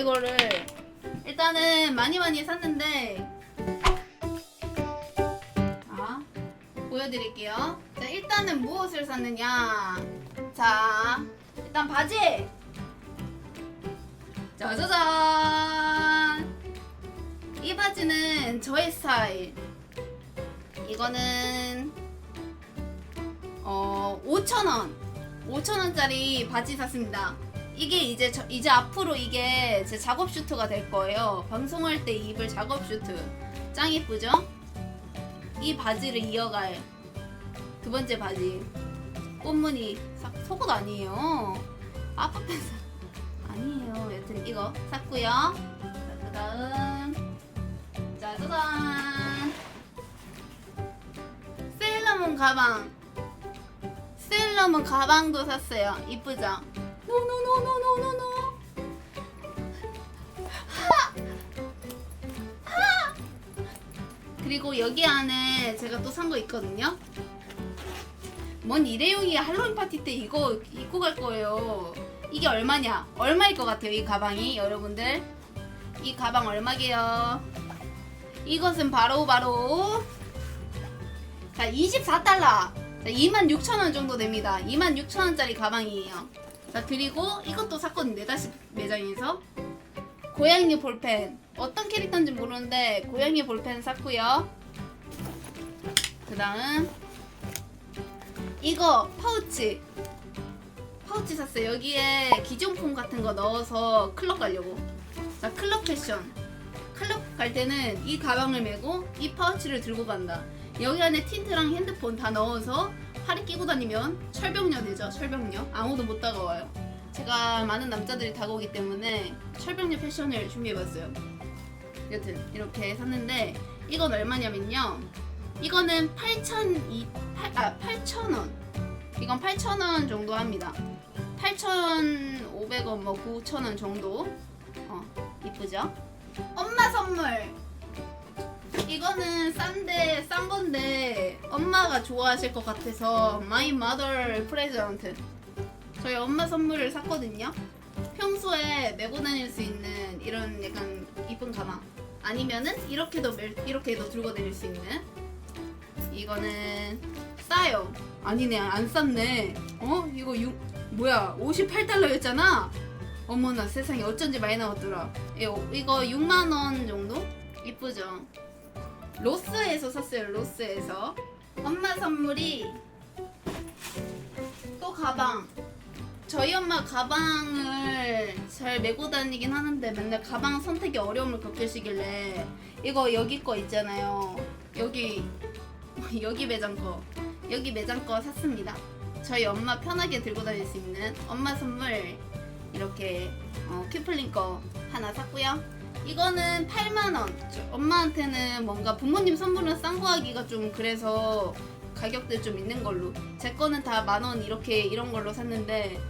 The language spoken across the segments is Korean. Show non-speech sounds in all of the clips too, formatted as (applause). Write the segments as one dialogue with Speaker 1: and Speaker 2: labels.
Speaker 1: 이거를 일단은 많이 많이 샀는데 자 보여드릴게요. 자 일단은 무엇을 샀느냐? 자 일단 바지. 짜자잔. 이 바지는 저의 스타일. 이거는 어 5,000원. 5,000원짜리 바지 샀습니다. 이게 이제 저- 이제 앞으로 이게 제 작업 슈트가 될 거예요. 방송할 때 입을 작업 슈트. 짱 이쁘죠? 이 바지를 이어갈 두 번째 바지. 꽃무늬 사- 속옷 아니에요. 아빠 팬사 아니에요. 여튼 이거 샀고요. 자, 그다음 짜자잔. 세일러문 가방. 세일러문 가방도 샀어요. 이쁘죠? 노노노노노노노. 그리고 여기 안에 제가 또 산 거 있거든요. 뭔 일회용이 할로윈 파티 때 이거 입고 갈 거예요. 이게 얼마냐? 얼마일 것 같아요, 이 가방이 여러분들? 이 가방 얼마게요? 이것은 바로 바로 자 24달러 자 26,000원 정도 됩니다 26,000원짜리 가방이에요 자 그리고 이것도 샀거든요 네다시 매장에서. 고양이 볼펜. 어떤 캐릭터인지 모르는데 고양이 볼펜 샀고요. 그 다음 이거 파우치. 파우치 샀어요. 여기에 기존품 같은 거 넣어서 클럽 가려고. 자 클럽 패션. 클럽 갈 때는 이 가방을 메고 이 파우치를 들고 간다. 여기 안에 틴트랑 핸드폰 다 넣어서 팔에 끼고 다니면 철벽녀 되죠. 철벽녀. 아무도 못 다가와요. 제가 많은 남자들이 다가오기 때문에 철벽녀 패션을 준비해봤어요. 여튼 이렇게 샀는데 이건 얼마냐면요. 이거는 8,000 아 8,000원. 이건 8,000원 정도 합니다. 8,500원 뭐 9,000원 정도. 어 이쁘죠? 엄마 선물. 이거는 싼데 싼 건데 엄마가 좋아하실 것 같아서 마이 마더 프레젠트. 저희 엄마 선물을 샀거든요. 평소에 메고 다닐 수 있는 이런 약간 이쁜 가방. 아니면은 이렇게도 멜- 이렇게도 들고 다닐 수 있는. 이거는 싸요. 아니네 안 쌌네. 어 이거 6 뭐야 58달러였잖아. 어머나 세상에 어쩐지 많이 나왔더라. 이거 6만 원 정도? 이쁘죠? 로스에서 샀어요. 로스에서. 엄마 선물이 또 가방. 저희 엄마 가방을 잘 메고 다니긴 하는데 맨날 가방 선택에 어려움을 겪으시길래 이거 여기 거 있잖아요. 여기 (laughs) 여기 매장 거 여기 매장 거 샀습니다. 저희 엄마 편하게 들고 다닐 수 있는 엄마 선물 이렇게 어, 큐플링 거 하나 샀고요. 이거는 8만 원. 저- 엄마한테는 뭔가 부모님 선물은 싼 거 하기가 좀 그래서 가격대 좀 있는 걸로. 제 거는 다 만 원 이렇게 이런 걸로 샀는데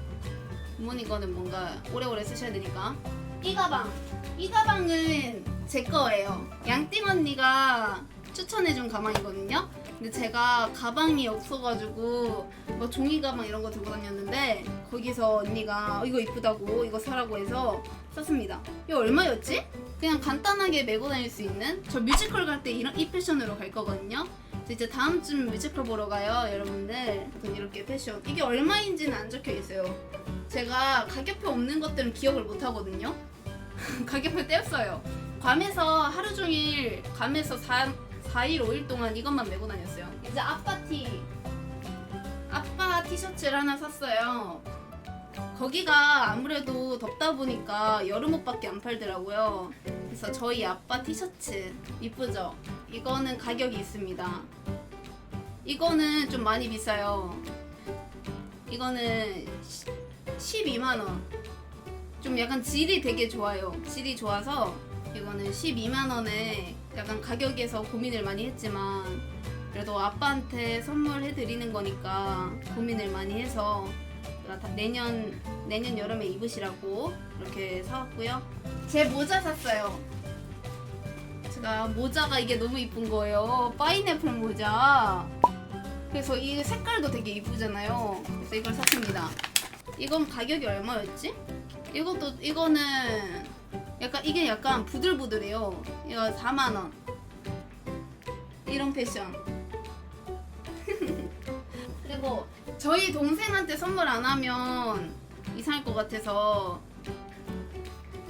Speaker 1: 부모님 거는 뭔가 오래오래 쓰셔야 되니까. 이 가방. 이 가방은 제 거예요. 양띵 언니가 추천해준 가방이거든요. 근데 제가 가방이 없어가지고 뭐 종이 가방 이런 거 들고 다녔는데 거기서 언니가 어, 이거 이쁘다고 이거 사라고 해서 샀습니다. 이거 얼마였지? 그냥 간단하게 메고 다닐 수 있는 저 뮤지컬 갈 때 이런 이 패션으로 갈 거거든요. 이제 다음 주 뮤지컬 보러 가요, 여러분들. 이렇게 패션 이게 얼마인지는 안 적혀 있어요. 제가 가격표 없는 것들은 기억을 못 하거든요. (laughs) 가격표 떼었어요. 괌에서 하루 종일 괌에서 4, 4일 5일 동안 이것만 메고 다녔어요. 이제 아빠 티 아빠 티셔츠를 하나 샀어요. 거기가 아무래도 덥다 보니까 여름 옷밖에 안 팔더라고요. 그래서 저희 아빠 티셔츠 이쁘죠? 이거는 가격이 있습니다. 이거는 좀 많이 비싸요. 이거는 12만 원. 좀 약간 질이 되게 좋아요. 질이 좋아서 이거는 12만 원에 약간 가격에서 고민을 많이 했지만 그래도 아빠한테 선물해 드리는 거니까 고민을 많이 해서 다 내년 내년 여름에 입으시라고 이렇게 사왔고요. 제 모자 샀어요. 제가 모자가 이게 너무 이쁜 거예요. 파인애플 모자. 그래서 이 색깔도 되게 이쁘잖아요. 그래서 이걸 샀습니다. 이건 가격이 얼마였지? 이것도 이거는 약간 이게 약간 부들부들해요. 이거 4만 원. 이런 패션. (laughs) 그리고 저희 동생한테 선물 안 하면 이상할 것 같아서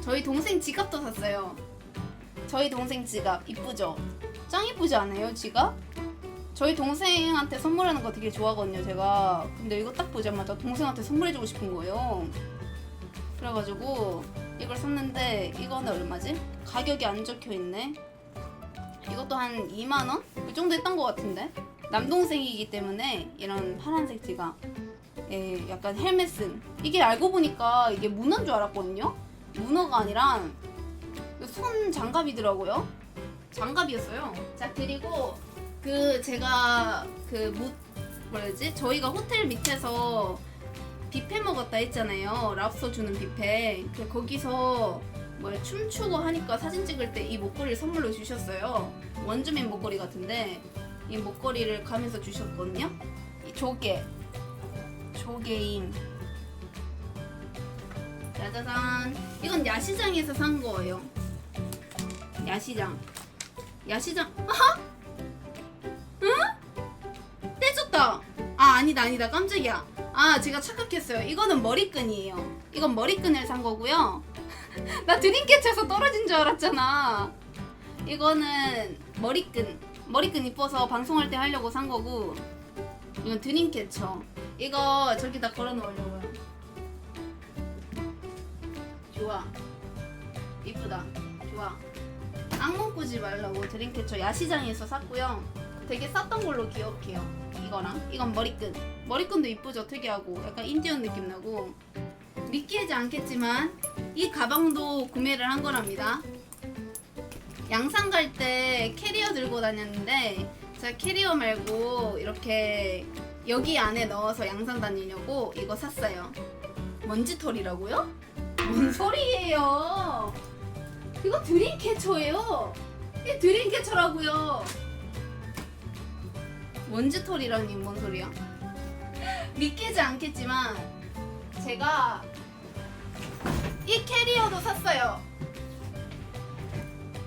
Speaker 1: 저희 동생 지갑도 샀어요. 저희 동생 지갑 이쁘죠? 짱 이쁘지 않아요 지갑? 저희 동생한테 선물하는 거 되게 좋아하거든요 제가 근데 이거 딱 보자마자 동생한테 선물해주고 싶은 거예요 그래가지고 이걸 샀는데 이거는 얼마지? 가격이 안 적혀있네 이것도 한 2만원? 그 정도 했던 것 같은데 남동생이기 때문에 이런 파란색 지갑 예, 약간 헬멧은. 이게 알고 보니까 이게 문어인 줄 알았거든요? 문어가 아니라 손 장갑이더라고요. 장갑이었어요. 자 그리고 그 제가 그뭐 뭐라지? 저희가 호텔 밑에서 뷔페 먹었다 했잖아요. 랍스터 주는 뷔페. 그 거기서 뭐 춤추고 하니까 사진 찍을 때 이 목걸이를 선물로 주셨어요. 원주민 목걸이 같은데 이 목걸이를 가면서 주셨거든요. 이 조개. 조개임 짜자잔. 이건 야시장에서 산 거예요. 야시장. 야시장. 아하? 응? 떼줬다. 아 아니다 아니다. 깜짝이야. 아 제가 착각했어요. 이거는 머리끈이에요. 이건 머리끈을 산 거고요. (laughs) 나 드림캐쳐서 떨어진 줄 알았잖아. 이거는 머리끈 머리끈 이뻐서 방송할 때 하려고 산 거고. 이건 드림캐쳐. 이거 저기 다 걸어 놓으려고요. 좋아. 이쁘다. 좋아. 악몽 꾸지 말라고 드림캐쳐 야시장에서 샀고요. 되게 쌌던 걸로 기억해요. 이거랑. 이건 머리끈. 머리끈도 이쁘죠? 특이하고. 약간 인디언 느낌 나고. 믿기지 않겠지만 이 가방도 구매를 한 거랍니다 양산 갈 때 캐리어 들고 다녔는데 제가 캐리어 말고 이렇게 여기 안에 넣어서 양산 다니려고 이거 샀어요. 먼지털이라고요? 뭔 소리예요? 이거 드림캐쳐예요. 이게 드림캐쳐라고요. 먼지털이라니 뭔 소리야? (laughs) 믿기지 않겠지만 제가 이 캐리어도 샀어요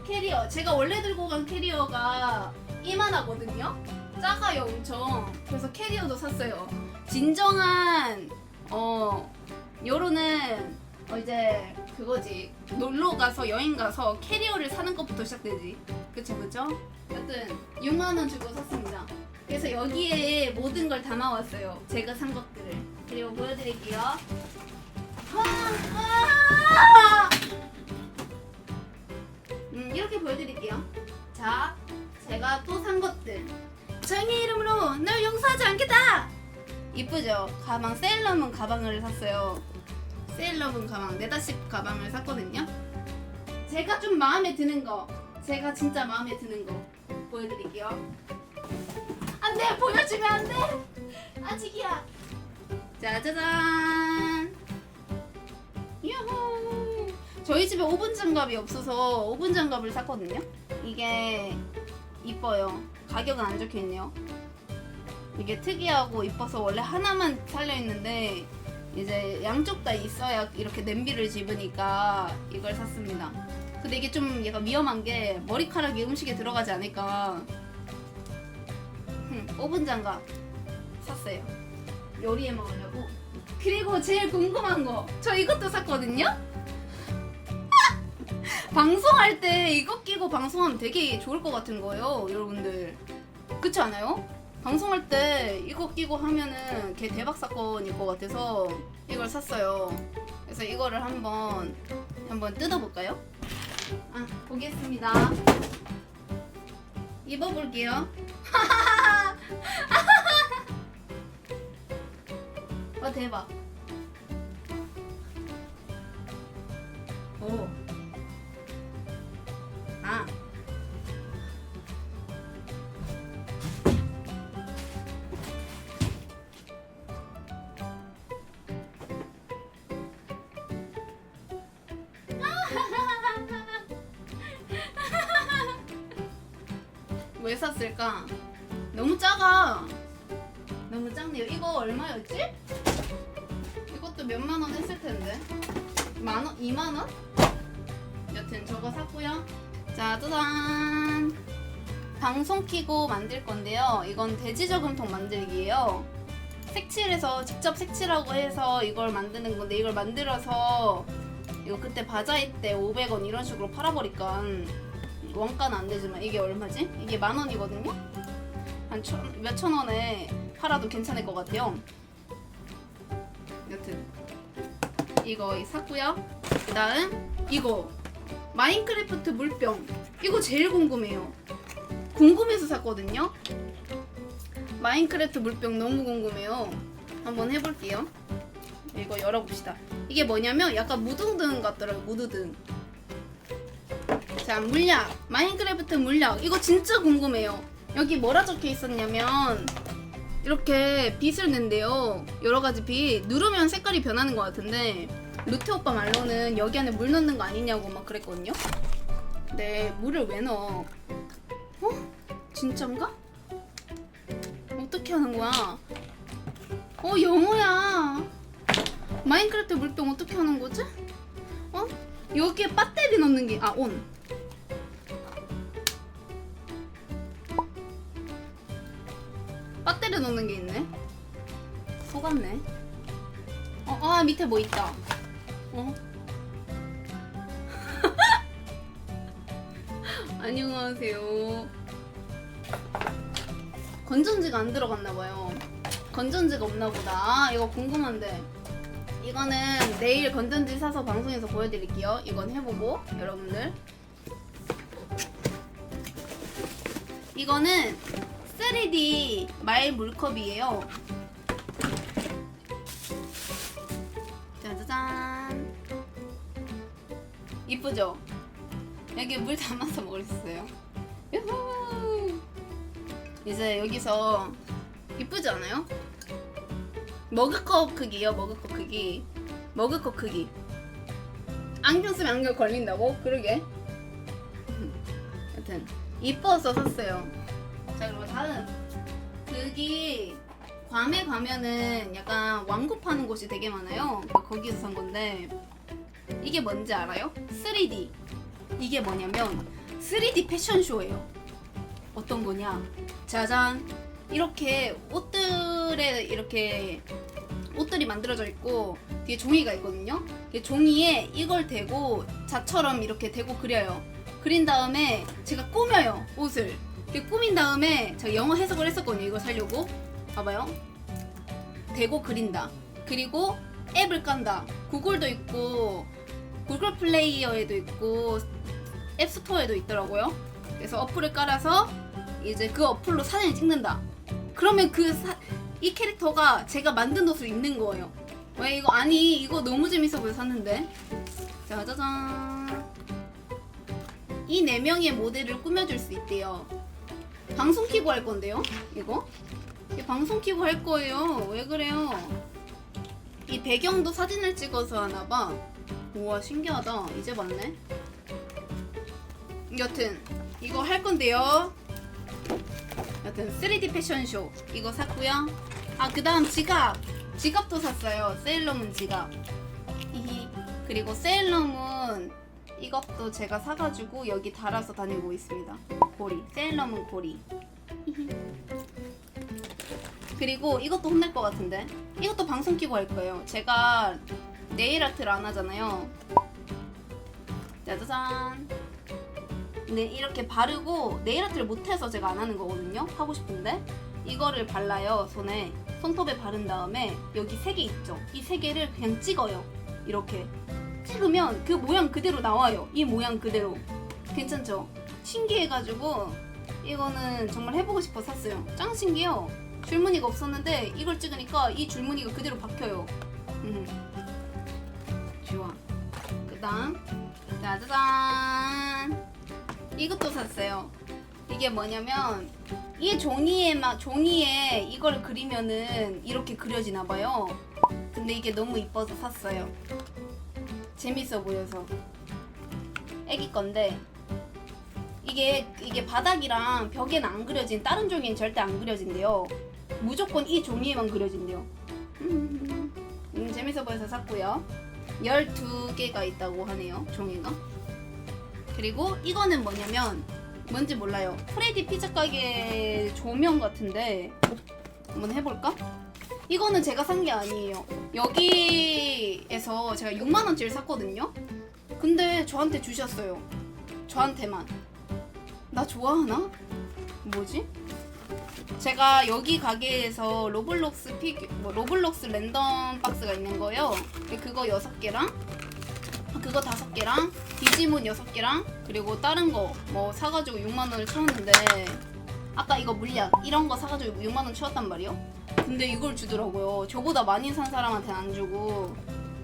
Speaker 1: 캐리어. 제가 원래 들고 간 캐리어가 이만하거든요. 작아요 엄청. 그래서 캐리어도 샀어요. 진정한 어 요로는 어 이제 그거지. 놀러 가서 여행 가서 캐리어를 사는 것부터 시작되지. 그쵸 그쵸? 여튼 6만 원 주고 샀습니다. 그래서 여기에 모든 걸 담아왔어요. 제가 산 것들을. 그리고 보여드릴게요. 아, 아! 음, 이렇게 보여드릴게요. 자, 제가 또 산 것들. 정의 이름으로 널 용서하지 않겠다! 이쁘죠? 가방, 세일러문 가방을 샀어요. 세일러문 가방, 네다십 가방을 샀거든요. 제가 좀 마음에 드는 거, 제가 진짜 마음에 드는 거 보여드릴게요. 안 돼! 보여주면 안 돼! 아직이야! 짜자잔! 유후! 저희 집에 오븐 장갑이 없어서 오븐 장갑을 샀거든요. 이게 이뻐요. 가격은 안 적혀 있네요. 이게 특이하고 이뻐서 원래 하나만 살려 있는데 이제 양쪽 다 있어야 이렇게 냄비를 집으니까 이걸 샀습니다. 근데 이게 좀 약간 위험한 게 머리카락이 음식에 들어가지 않을까. 흠, 오븐 장갑 샀어요. 요리해 먹으려고. 그리고 제일 궁금한 거, 저 이것도 샀거든요. 방송할 때 이거 끼고 방송하면 되게 좋을 것 같은 거예요, 여러분들. 그렇지 않아요? 방송할 때 이거 끼고 하면은 개 대박 사건일 것 같아서 이걸 샀어요. 그래서 이거를 한번 한번 뜯어볼까요? 아, 보겠습니다. 입어볼게요. 와 (laughs) 대박. 오. 샀을까? 너무 작아. 너무 작네요. 이거 얼마였지? 이것도 몇만 원 했을 텐데. 만 원? 2만 원? 여튼 저거 샀고요. 자, 짜잔. 방송 키고 만들 건데요. 이건 돼지 저금통 만들기예요. 색칠해서 직접 색칠하고 해서 이걸 만드는 건데 이걸 만들어서 이거 그때 바자회 때 500원 이런 식으로 팔아버리니까 원가는 안 되지만 이게 얼마지? 이게 만 원이거든요. 한몇천 원에 팔아도 괜찮을 것 같아요. 여튼 이거 샀고요. 그 다음 이거 마인크래프트 물병 이거 제일 궁금해요. 궁금해서 샀거든요. 마인크래프트 물병 너무 궁금해요. 한번 해볼게요. 이거 열어봅시다. 이게 뭐냐면 약간 무드등 같더라고요. 무드등. 자 물약 마인크래프트 물약 이거 진짜 궁금해요. 여기 뭐라 적혀 있었냐면 이렇게 빛을 낸대요. 여러 가지 빛 누르면 색깔이 변하는 것 같은데 루테 오빠 말로는 여기 안에 물 넣는 거 아니냐고 막 그랬거든요. 근데 물을 왜 넣어? 어? 진짠가? 어떻게 하는 거야? 어 영어야. 마인크래프트 물병 어떻게 하는 거지? 어? 여기에 배터리 넣는 게 아 온. 배터리 넣는 게 있네. 속았네. 어, 아 밑에 뭐 있다. 어? (laughs) 안녕하세요. 건전지가 안 들어갔나 봐요. 건전지가 없나 보다. 아, 이거 궁금한데. 이거는 내일 건전지 사서 방송에서 보여드릴게요. 이건 해보고 여러분들. 이거는 3D 마일 물컵이에요. 짜자잔. 이쁘죠? 여기 물 담아서 먹을 수 있어요. 유후. 이제 여기서 이쁘지 않아요? 머그컵 크기요, 머그컵 크기. 머그컵 크기. 안경 쓰면 안경 걸린다고? 그러게. 여튼 이뻐서 샀어요. 자 그리고 다음 여기 괌에 가면은 약간 왕국 파는 곳이 되게 많아요. 그러니까 거기서 산 건데 이게 뭔지 알아요? 3D. 이게 뭐냐면 3D 패션쇼예요. 어떤 거냐? 짜잔. 이렇게 옷들에 이렇게 옷들이 만들어져 있고 뒤에 종이가 있거든요. 이 종이에 이걸 대고 자처럼 이렇게 대고 그려요. 그린 다음에 제가 꾸며요 옷을. 이렇게 꾸민 다음에 제가 영어 해석을 했었거든요. 이거 살려고. 봐봐요. 대고 그린다. 그리고 앱을 깐다. 구글도 있고 구글 플레이어에도 있고 앱 스토어에도 있더라고요. 그래서 어플을 깔아서 이제 그 어플로 사진을 찍는다. 그러면 그 이 캐릭터가 제가 만든 옷을 입는 거예요. 왜 이거 아니 이거 너무 재밌어 보여 샀는데. 자 짜잔. 이 네 명의 모델을 꾸며줄 수 있대요. 방송 키고 할 건데요. 이거? 이 방송 키고 할 거예요. 왜 그래요? 이 배경도 사진을 찍어서 하나 봐. 우와 신기하다. 이제 봤네. 여튼 이거 할 건데요. 여튼 3D 패션쇼 이거 샀고요. 아 그다음 지갑 지갑도 샀어요. 세일러문 지갑. 그리고 세일러문 이것도 제가 사가지고 여기 달아서 다니고 있습니다. 고리 세일러문 고리. 그리고 이것도 혼낼 것 같은데 이것도 방송 키고 할 거예요. 제가 네일 아트를 안 하잖아요. 짜자잔. 네 이렇게 바르고 네일 아트를 못해서 제가 안 하는 거거든요. 하고 싶은데 이거를 발라요 손에 손톱에 바른 다음에 여기 세 개 있죠. 이 세 개를 그냥 찍어요. 이렇게 찍으면 그 모양 그대로 나와요. 이 모양 그대로 괜찮죠? 신기해가지고 이거는 정말 해보고 싶어 샀어요. 짱 신기해요. 줄무늬가 없었는데 이걸 찍으니까 이 줄무늬가 그대로 박혀요. 음. 좋아. 그 다음 짜자잔. 이것도 샀어요. 이게 뭐냐면 이 종이에 막 종이에 이걸 그리면은 이렇게 그려지나 봐요. 근데 이게 너무 이뻐서 샀어요. 재밌어 보여서. 애기 건데 이게 이게 바닥이랑 벽에는 안 그려진 다른 종이는 절대 안 그려진대요. 무조건 이 종이에만 그려진대요. 음, (laughs) 음, 재밌어 보여서 샀고요. 12개가 있다고 하네요. 종이가. 그리고 이거는 뭐냐면 뭔지 몰라요. 프레디 피자 가게 조명 같은데 한번 해볼까? 이거는 제가 산 게 아니에요. 여기에서 제가 6만 원짜리 샀거든요. 근데 저한테 주셨어요. 저한테만. 나 좋아하나? 뭐지? 제가 여기 가게에서 로블록스 피규, 뭐 로블록스 랜덤 박스가 있는 거예요. 그거 6개랑 그거 5개랑 디지몬 6개랑 그리고 다른 거 뭐 사가지고 6만 원을 채웠는데 아까 이거 물약 이런 거 사가지고 6만 원 채웠단 말이요. 근데 이걸 주더라고요. 저보다 많이 산 사람한테 안 주고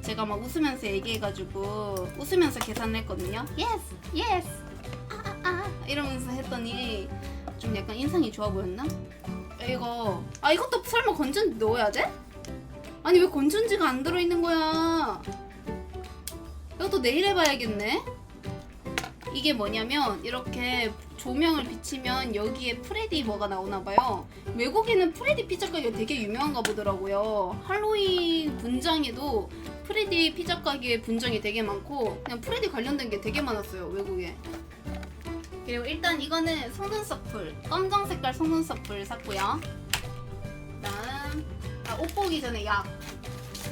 Speaker 1: 제가 막 웃으면서 얘기해가지고 웃으면서 계산을 했거든요. 예스 예스 아, 아, 아, 이러면서 했더니 좀 약간 인상이 좋아 보였나? 이거 아 이것도 설마 건전지 넣어야 돼? 아니 왜 건전지가 안 들어있는 거야? 이것도 내일 해봐야겠네. 이게 뭐냐면 이렇게 조명을 비치면 여기에 프레디 뭐가 나오나 봐요. 외국에는 프레디 피자 가게 되게 유명한가 보더라고요. 할로윈 분장에도 프레디 피자 가게 분장이 되게 많고 그냥 프레디 관련된 게 되게 많았어요 외국에. 그리고 일단 이거는 속눈썹풀 검정 색깔 속눈썹풀 샀고요. 그다음 아, 옷 보기 전에 약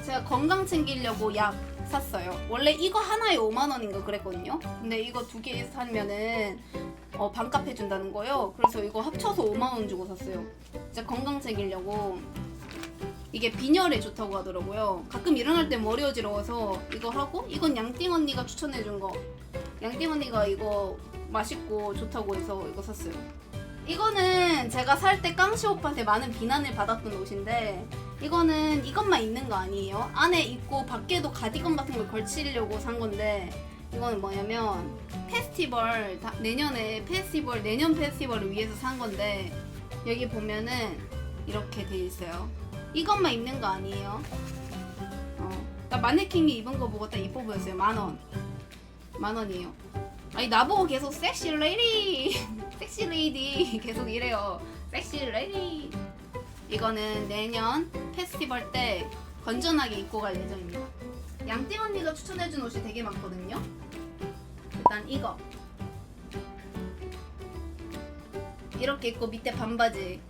Speaker 1: 제가 건강 챙기려고 약 샀어요. 원래 이거 하나에 5만 원인가 그랬거든요. 근데 이거 두 개 사면은 어, 반값 해준다는 거예요. 그래서 이거 합쳐서 5만 원 주고 샀어요. 진짜 건강 챙기려고 이게 빈혈에 좋다고 하더라고요. 가끔 일어날 때 머리 어지러워서 이거 하고 이건 양띵 언니가 추천해준 거. 양띵 언니가 이거 맛있고 좋다고 해서 이거 샀어요. 이거는 제가 살 때 깡시 오빠한테 많은 비난을 받았던 옷인데 이거는 이것만 있는 거 아니에요. 안에 입고 밖에도 가디건 같은 걸 걸치려고 산 건데 이거는 뭐냐면 페스티벌 다- 내년에 페스티벌 내년 페스티벌을 위해서 산 건데 여기 보면은 이렇게 돼 있어요. 이것만 입는 거 아니에요. 어, 나 마네킹이 입은 거 보고 딱 이뻐 보였어요. 만 원. 만 원이에요. 아니 나보고 계속 섹시 레이디, (laughs) 섹시 레이디 (laughs) 계속 이래요. 섹시 레이디. 이거는 내년 페스티벌 때 건전하게 입고 갈 예정입니다. 양띵 언니가 추천해준 옷이 되게 많거든요. 일단 이거 이렇게 입고 밑에 반바지.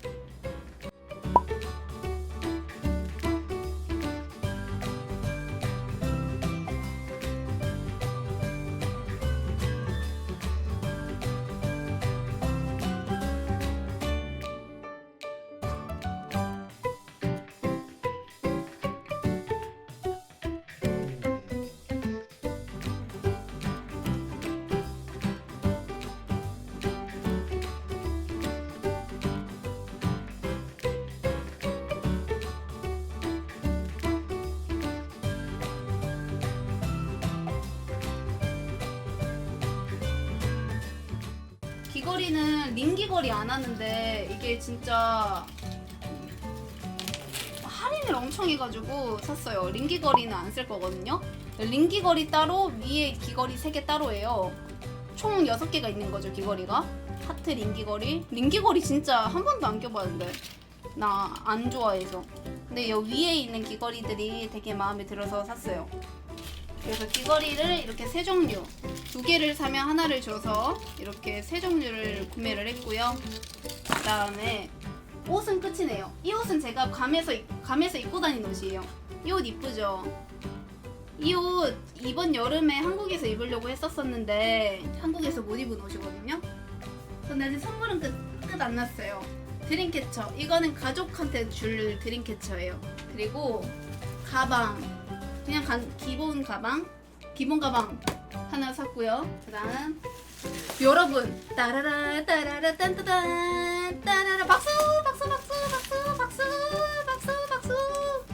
Speaker 1: 귀걸이는 링 귀걸이 안 하는데 이게 진짜 할인을 엄청 해가지고 샀어요. 링 귀걸이는 안 쓸 거거든요. 링 귀걸이 따로 위에 귀걸이 3개 따로예요. 총 6개가 있는 거죠 귀걸이가. 하트 링 귀걸이. 링 귀걸이 진짜 한 번도 안 껴봤는데 나 안 좋아해서. 근데 여 위에 있는 귀걸이들이 되게 마음에 들어서 샀어요. 그래서 귀걸이를 이렇게 세 종류 두 개를 사면 하나를 줘서 이렇게 세 종류를 구매를 했고요. 그 다음에 옷은 끝이네요. 이 옷은 제가 감에서 입- 감에서 입고 다니는 옷이에요. 이 옷 이쁘죠? 이 옷 이번 여름에 한국에서 입으려고 했었었는데 한국에서 못 입은 옷이거든요. 근데 아직 선물은 끝 끝 안 났어요. 드림캐쳐 이거는 가족한테 줄 드림캐쳐예요. 그리고 가방 그냥 간- 기본 가방 기본 가방 하나 샀고요. 그다음 여러분 따라라 따라라 딴따단 따라라 박수 박수 박수 박수 박수 박수 박수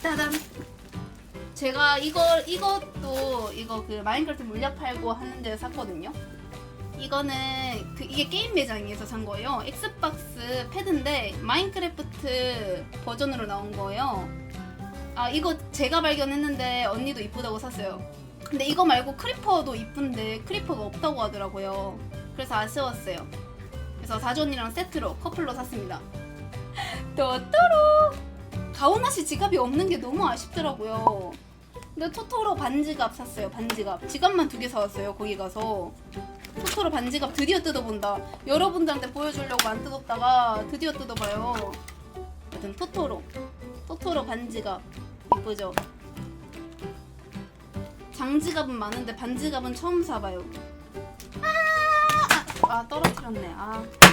Speaker 1: 따단 제가 이거 이것도 이거 그 마인크래프트 물약 팔고 하는 데 샀거든요. 이거는 그 이게 게임 매장에서 산 거예요. 엑스박스 패드인데 마인크래프트 버전으로 나온 거예요. 아 이거 제가 발견했는데 언니도 이쁘다고 샀어요. 근데 이거 말고 크리퍼도 이쁜데 크리퍼가 없다고 하더라고요. 그래서 아쉬웠어요. 그래서 사전이랑 세트로 커플로 샀습니다. 또또로 가오나 씨 지갑이 없는 게 너무 아쉽더라고요. 근데 토토로 반지갑 샀어요. 반지갑. 지갑만 두 개 사왔어요. 거기 가서. 토토로 반지갑 드디어 뜯어본다. 여러분들한테 보여주려고 안 뜯었다가 드디어 뜯어봐요. 하여튼 토토로. 토토로 반지갑. 이쁘죠? 장지갑은 많은데 반지갑은 처음 사봐요. 아, 아, 아 떨어뜨렸네. 아. 아!